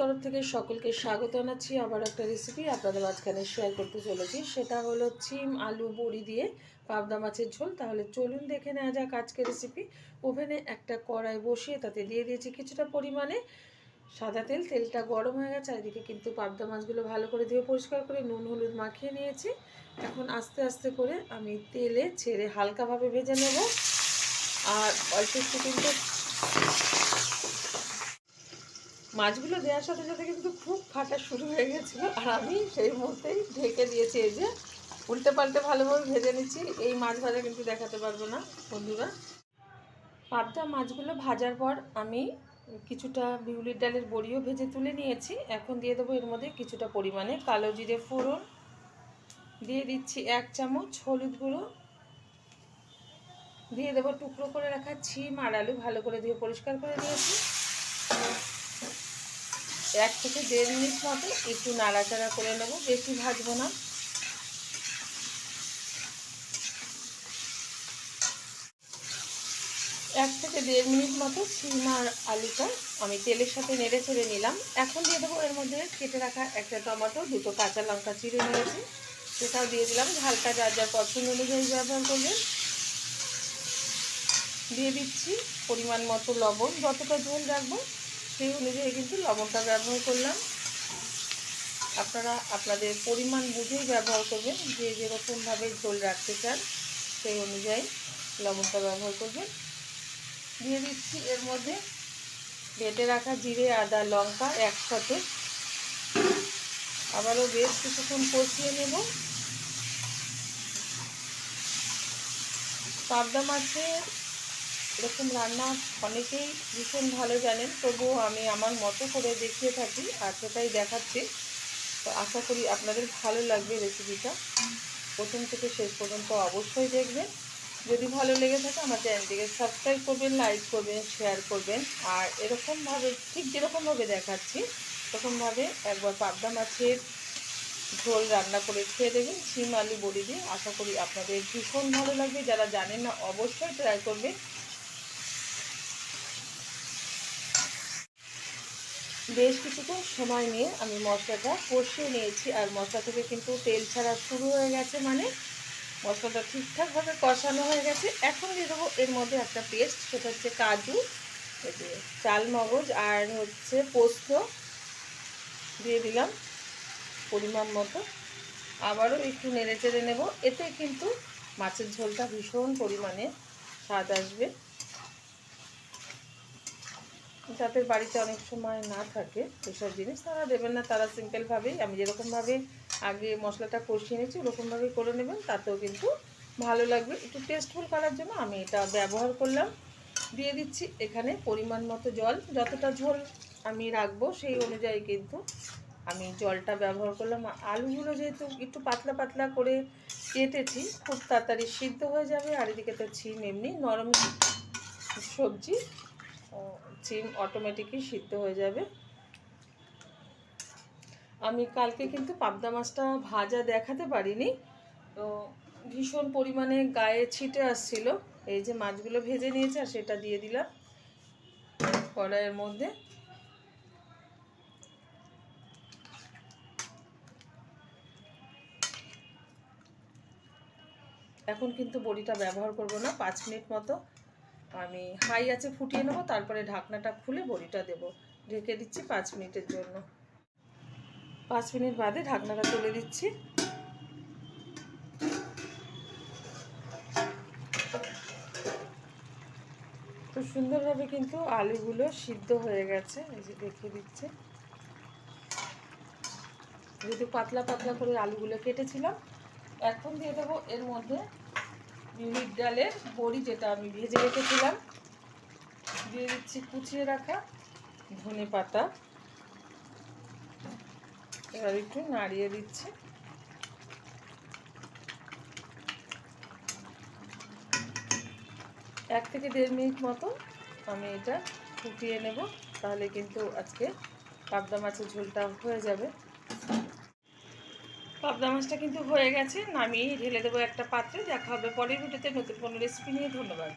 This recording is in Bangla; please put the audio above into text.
তরফ থেকে সকলকে স্বাগত জানাচ্ছি। আবার একটা রেসিপি আপনাদের মাঝখানে শেয়ার করতে চলেছি। সেটা হলো চিম আলু বড়ি দিয়ে পাবদা মাছের ঝোল। তাহলে চলুন দেখে নেওয়া যাক আজকের রেসিপি ওভেনে একটা কড়াই বসিয়ে তাতে দিয়ে দিয়েছি কিছুটা পরিমাণে সাদা তেল। তেলটা গরম হয়ে গেছে এদিকে কিন্তু পাবদা মাছগুলো ভালো করে ধুয়ে পরিষ্কার করে নুন, হলুদ মাখিয়ে নিয়েছি। এখন আস্তে আস্তে করে আমি তেলে ছেড়ে হালকাভাবে ভেজে নেব। আর অল্প একটু কিন্তু মাছগুলো দেওয়ার সাথে সাথে কিন্তু খুব ফাটা শুরু হয়ে গেছিল। আর আমি সেই মুহূর্তেই ঢেকে দিয়েছি এই যে উল্টে পাল্টে ভালোভাবে ভেজে নিচ্ছি। এই মাছ ভাজা কিন্তু দেখাতে পারব না, বন্ধুরা। পাবদা মাছগুলো ভাজার পর আমি কিছুটা বিউলির ডালের বড়িও ভেজে তুলে নিয়েছি। এখন দিয়ে দেবো এর মধ্যে কিছুটা পরিমাণে কালো জিরে ফোড়ন। দিয়ে দিচ্ছি এক চামচ হলুদ গুঁড়ো। দিয়ে দেবো টুকরো করে রাখা ছিম আর আলু ভালো করে ধুয়ে পরিষ্কার করে নিয়েছি। এক থেকে দেড় মিনিট মতো একটু নাড়াচাড়া করে নেব, বেশি ভাজবো না। এক থেকে দেড় মিনিট মতো সিমার আলুটা আমি তেলের সাথে নেড়ে ছেড়ে নিলাম। এখন দিয়ে দেবো এর মধ্যে কেটে রাখা একটা টমেটো, দুটো কাঁচা লঙ্কা চিড়ে নিয়েছি। সেটাও দিয়ে দিলাম। ঝালটা যার যার পছন্দ অনুযায়ী ব্যবহার করবেন। দিয়ে দিচ্ছি পরিমাণ মতো লবণ। যতটা ঝোল রাখব সেই অনুযায়ী কিন্তু লবণটা ব্যবহার করলাম। আপনারা আপনাদের পরিমাণ বুঝেই ব্যবহার করবেন, যে যেরকমভাবে ঝোল রাখতে চান, সেই অনুযায়ী লবণটা ব্যবহার করবেন। দিয়ে দিচ্ছি এর মধ্যে বেটে রাখা জিরে, আদা, লঙ্কা একসাথে। আবারও বেশ কিছুক্ষণ কষিয়ে নেব। পাবদা মাছের এরকম রান্না অনেকেই ভীষণ ভালো জানেন, তবুও আমি আমার মতো করে দেখিয়ে থাকি আর সেটাই দেখাচ্ছি। তো আশা করি আপনাদের ভালো লাগবে রেসিপিটা। প্রথম থেকে শেষ পর্যন্ত অবশ্যই দেখবেন। যদি ভালো লেগে থাকে আমার চ্যানেলটিকে সাবস্ক্রাইব করবেন, লাইক করবেন, শেয়ার করবেন। আর এরকমভাবে ঠিক যেরকমভাবে দেখাচ্ছি, সেরকমভাবে একবার পাবদা মাছের ঝোল রান্না করে খেয়ে দেবেন শিম, আলু, বড়ি দিয়ে। আশা করি আপনাদের ভীষণ ভালো লাগবে। যারা জানেন না, অবশ্যই ট্রাই করবেন। বেশ কিছুক্ষণ সময় নিয়ে আমি মশলাটা কষিয়ে নিয়েছি, আর মশলা থেকে কিন্তু তেল ছাড়া শুরু হয়ে গেছে মানে মশলাটা ঠিকঠাকভাবে কষানো হয়ে গেছে। এখন দিয়ে দেবো এর মধ্যে একটা পেস্ট, সেটা হচ্ছে কাজু চাল মগজ আর হচ্ছে পোস্ত দিয়ে দিলাম পরিমাণ মতো। আবারও একটু নেড়ে চেড়ে নেব, এতে কিন্তু মাছের ঝোলটা ভীষণ পরিমাণে স্বাদ আসবে। যাদের বাড়িতে অনেক সময় না থাকে এসব জিনিস, তারা দেবেন না। তারা সিম্পলভাবেই, আমি যেরকমভাবে আগে মশলাটা কষিয়ে নিয়েছি, ওরকমভাবেই করে নেবেন। তাতেও কিন্তু ভালো লাগবে। একটু টেস্টফুল করার জন্য আমি এটা ব্যবহার করলাম। দিয়ে দিচ্ছি এখানে পরিমাণ মতো জল। যতটা ঝোল আমি রাখব সেই অনুযায়ী কিন্তু আমি জলটা ব্যবহার করলাম। আলুগুলো যেহেতু একটু পাতলা পাতলা করে কেটেছি, খুব তাড়াতাড়ি সিদ্ধ হয়ে যাবে। আর এদিকে তো ছিম এমনি নরম সবজি। চিম অটোমেটিকই সিদ্ধ হয়ে যাবে। আমি কালকে কিন্তু পাবদা মাছটা ভাজা দেখাতে পারিনি, তো ভীষণ পরিমাণে গায়ে ছিটে আসছিল। এই যে মাছগুলো ভেজে নিয়েছে আর সেটা দিয়ে দিলাম কড়াইয়ের মধ্যে। এখন কিন্তু বড়িটা ব্যবহার করব না, পাঁচ মিনিট মতো। আমি হাই আছে ফুটিয়ে নেব, তারপরে ঢাকনাটা খুলে বড়িটা দেব। ঢেকে দিচ্ছি পাঁচ মিনিটের জন্য। পাঁচ মিনিট বাদে ঢাকনাটা তুলে দিচ্ছি। খুব সুন্দরভাবে কিন্তু আলুগুলো সিদ্ধ হয়ে গেছে, এই যে দেখিয়ে দিচ্ছে। যেহেতু পাতলা পাতলা করে আলুগুলো কেটেছিলাম, এখন দিয়ে দেবো এর মধ্যে মিউনিক ডালের বড়ি যেটা আমি ভেজে রেখেছিলাম। দিয়ে দিচ্ছি কুচিয়ে রাখা ধনে পাতা। এবার একটু নাড়িয়ে দিচ্ছি। এক থেকে দেড় মিনিট মতো আমি এটা ফুটিয়ে নেব, তাহলে কিন্তু আজকে পাবদা মাছের ঝোলটা হয়ে যাবে। পাবদা মাছটা কিন্তু হয়ে গেছে। নামিয়ে ঢেলে দেবো একটা পাত্রে। দেখা হবে পরের ভিডিওতে। নতুন কোনো রেসিপি নিয়ে। ধন্যবাদ।